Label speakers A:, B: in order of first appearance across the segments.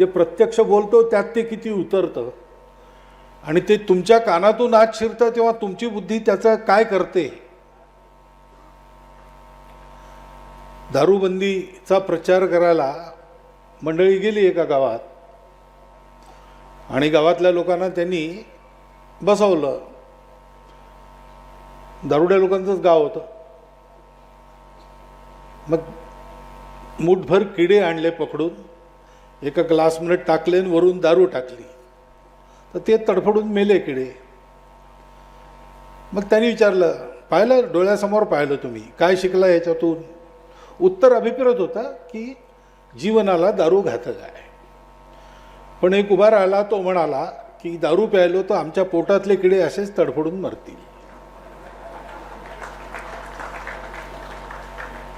A: जे प्रत्यक्ष बोलतो त्यात ते किती उतरतं? आणि ते तुमच्या कानातून आत शिरतं तेव्हा तुमची बुद्धी त्याचं काय करते? दारूबंदीचा प्रचार करायला मंडळी गेली एका गावात. आणि गावातल्या लोकांना त्यांनी बसवलं. दारुड्या लोकांचंच गाव होतं. मग मूठभर किडे आणले पकडून. एका ग्लासमध्ये टाकले आणि वरून दारू टाकली. तर ते तडफडून मेले किडे. मग त्यांनी विचारलं पाहिलं डोळ्यासमोर पाहिलं तुम्ही काय शिकला याच्यातून? उत्तर अभिप्रेत होतं की जीवनाला दारू घातक आहे. पण एक उभा राहिला तो म्हणाला की दारू प्यायलो तर आमच्या पोटातले किडे असेच तडफडून मरतील.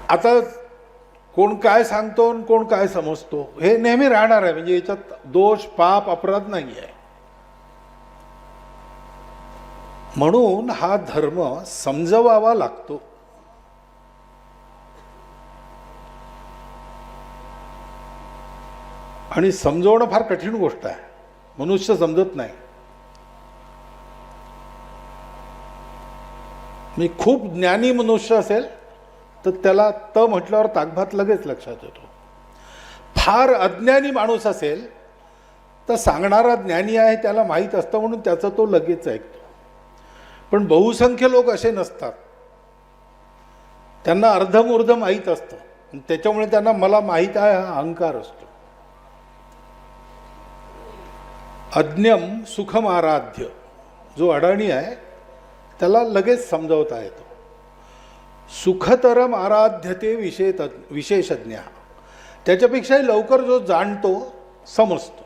A: आता कोण काय सांगतो आणि कोण काय समजतो हे नेहमी राहणार आहे. म्हणजे याच्यात दोष पाप अपराध नाही आहे म्हणून हा धर्म समजवावा लागतो. आणि समजवणं फार कठीण गोष्ट आहे. मनुष्य समजत नाही. मी खूप ज्ञानी मनुष्य असेल तर त्याला त म्हटल्यावर ताकभात लगेच लक्षात येतो. फार अज्ञानी माणूस असेल तर सांगणारा ज्ञानी आहे त्याला माहीत असतं म्हणून त्याचं तो लगेच ऐकतो. पण बहुसंख्य लोक असे नसतात. त्यांना अर्धमूर्ध माहीत असतं. आणि त्याच्यामुळे त्यांना मला माहीत आहे हा अहंकार असतो. अज्ञम सुखम आराध्य जो अडाणी आहे त्याला लगेच समजावता येतो. सुखतरम आराध्यते विशेष विशेषज्ञ. त्याच्यापेक्षाही लवकर जो जाणतो समजतो.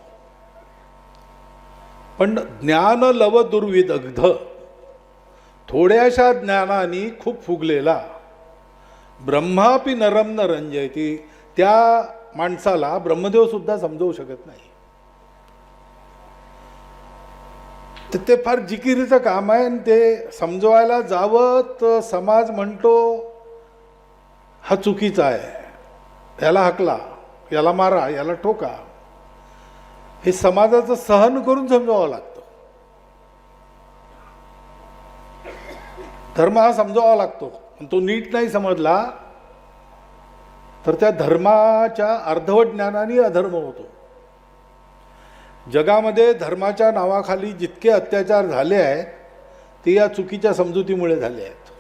A: पण ज्ञान लव दुर्विदग्ध थोड्याशा ज्ञानाने खूप फुगलेला ब्रह्मापी नरम न रंजयती त्या माणसाला ब्रह्मदेव सुद्धा समजवू शकत नाही. तर ते फार जिकिरीचं काम आहे आणि ते समजवायला जावं तर समाज म्हणतो हा चुकीचा आहे. याला हकला याला मारा याला ठोका. हे समाजाचं सहन करून समजावं लागतं. धर्म हा समजावा लागतो. आणि तो नीट नाही समजला तर त्या धर्माच्या अर्धवट ज्ञानाने अधर्म होतो. जगामध्ये धर्माच्या नावाखाली जितके अत्याचार झाले आहेत ते या चुकीच्या समजुतीमुळे झाले आहेत.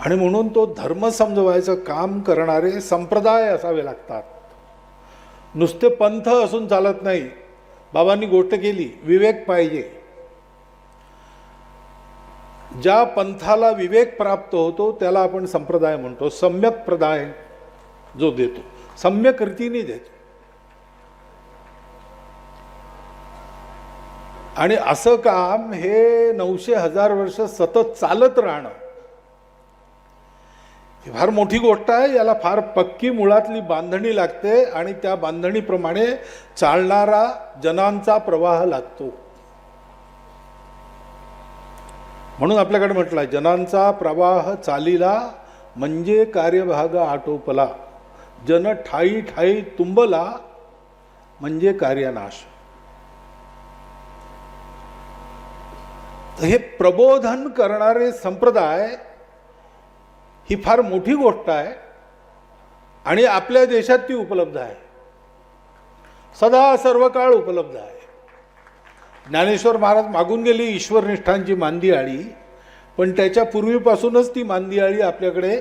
A: आणि म्हणून तो धर्म समजवायचं काम करणारे संप्रदाय असावे लागतात. नुसते पंथ असून चालत नाही. बाबांनी गोष्ट केली विवेक पाहिजे. ज्या पंथाला विवेक प्राप्त होतो त्याला आपण संप्रदाय म्हणतो. सम्यक प्रदाय जो देतो. सम्यक रीतीने देतो। आणि असं काम हे नऊशे हजार वर्ष सतत चालत राहणं ही फार मोठी गोष्ट आहे. याला फार पक्की मुळातली बांधणी लागते आणि त्या बांधणीप्रमाणे चालणारा जनांचा प्रवाह लागतो. म्हणून आपल्याकडे म्हटलं आहे जनांचा प्रवाह चालीला म्हणजे कार्यभाग आटोपला. जन ठाई ठाई तुंबला म्हणजे कार्यनाश. हे प्रबोधन करणारे संप्रदाय ही फार मोठी गोष्ट आहे आणि आपल्या देशात ती उपलब्ध आहे. सदा सर्व काळ उपलब्ध आहे. ज्ञानेश्वर महाराज मागून गेली ईश्वरनिष्ठांची मांदी पण त्याच्या पूर्वीपासूनच ती मांदी आपल्याकडे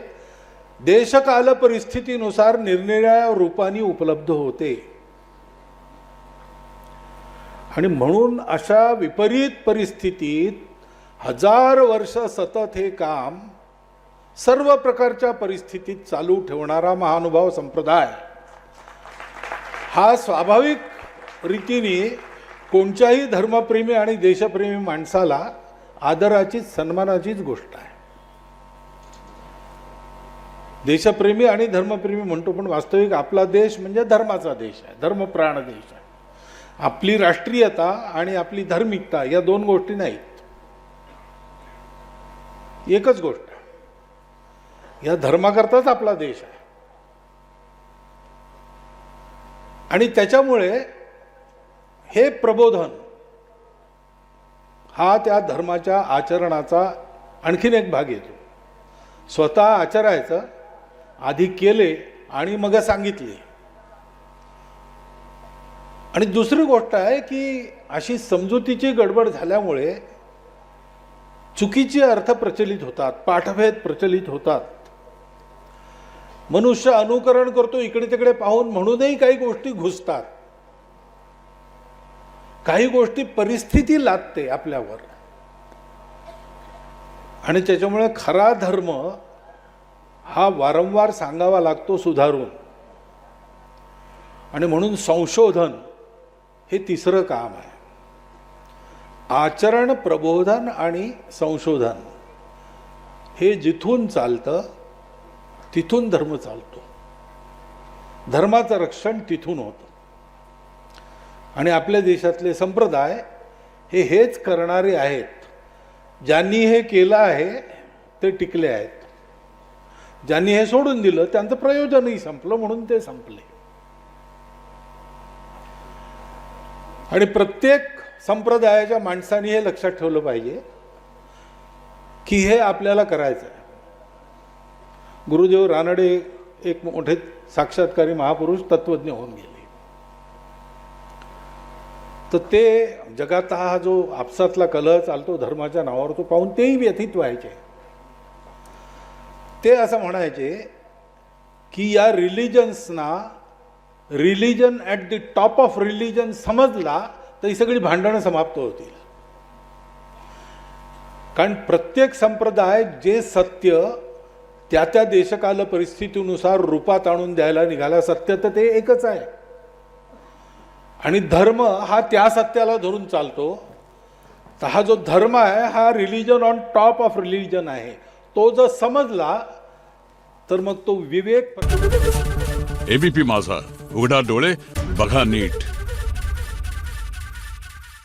A: देशकाल परिस्थितीनुसार निरनिराळ्या रूपाने उपलब्ध होते. आणि म्हणून अशा विपरीत परिस्थितीत हजार वर्ष सतत हे काम सर्व प्रकारच्या परिस्थितीत चालू ठेवणारा महानुभाव संप्रदाय हा स्वाभाविक रीतीने कोणत्याही धर्मप्रेमी आणि देशप्रेमी माणसाला आदराचीच सन्मानाचीच गोष्ट आहे. देशप्रेमी आणि धर्मप्रेमी म्हणतो पण वास्तविक आपला देश म्हणजे धर्माचा देश आहे धर्मप्राण देश आहे. आपली राष्ट्रीयता आणि आपली धार्मिकता या दोन गोष्टी नाहीत. एकच गोष्ट या धर्माकरताच आपला देश आहे. आणि त्याच्यामुळे हे प्रबोधन हा त्या धर्माच्या आचरणाचा आणखीन एक भाग येतो. स्वतः आचरायचं आधी केले आणि मग सांगितले. आणि दुसरी गोष्ट आहे की अशी समजुतीची गडबड झाल्यामुळे चुकीचे अर्थ प्रचलित होतात पाठभेद प्रचलित होतात. मनुष्य अनुकरण करतो इकडे तिकडे पाहून म्हणूनही काही गोष्टी घुसतात. काही गोष्टी परिस्थिती लादते आपल्यावर. आणि त्याच्यामुळे खरा धर्म हा वारंवार सांगावा लागतो सुधारून. आणि म्हणून संशोधन हे तिसरं काम आहे. आचरण प्रबोधन आणि संशोधन हे जिथून चालतं तिथून धर्म चालतो. धर्माचं रक्षण तिथून होतं. आणि आपल्या देशातले संप्रदाय हे हेच करणारे आहेत. ज्यांनी हे केलं आहे ते टिकले आहेत. ज्यांनी हे सोडून दिलं त्यांचं प्रयोजनही संपलं म्हणून ते संपले. आणि प्रत्येक संप्रदायाच्या माणसाने हे लक्षात ठेवलं पाहिजे की हे आपल्याला करायचं आहे गुरुदेव रानडे एक मोठे साक्षात्कारी महापुरुष तत्वज्ञ होऊन गेले. तर ते जगात हा जो आपसातला कलह चालतो धर्माच्या नावावर तो पाहून तेही व्यथित व्हायचे. ते असं म्हणायचे की या रिलिजन्सना religion at the top of religion समजला तर ही सगळी भांडणं समाप्त होतील. कारण प्रत्येक संप्रदाय जे सत्य त्या त्या देशकाल परिस्थितीनुसार रूपात आणून द्यायला निघाला सत्य तर ते एकच आहे. आणि धर्म हा त्या सत्याला धरून चालतो. तर हा जो धर्म आहे हा religion on top of religion आहे. तो जर समजला तर मग तो विवेक
B: एबीपी माझा. उघडा डोळे बघा नीट.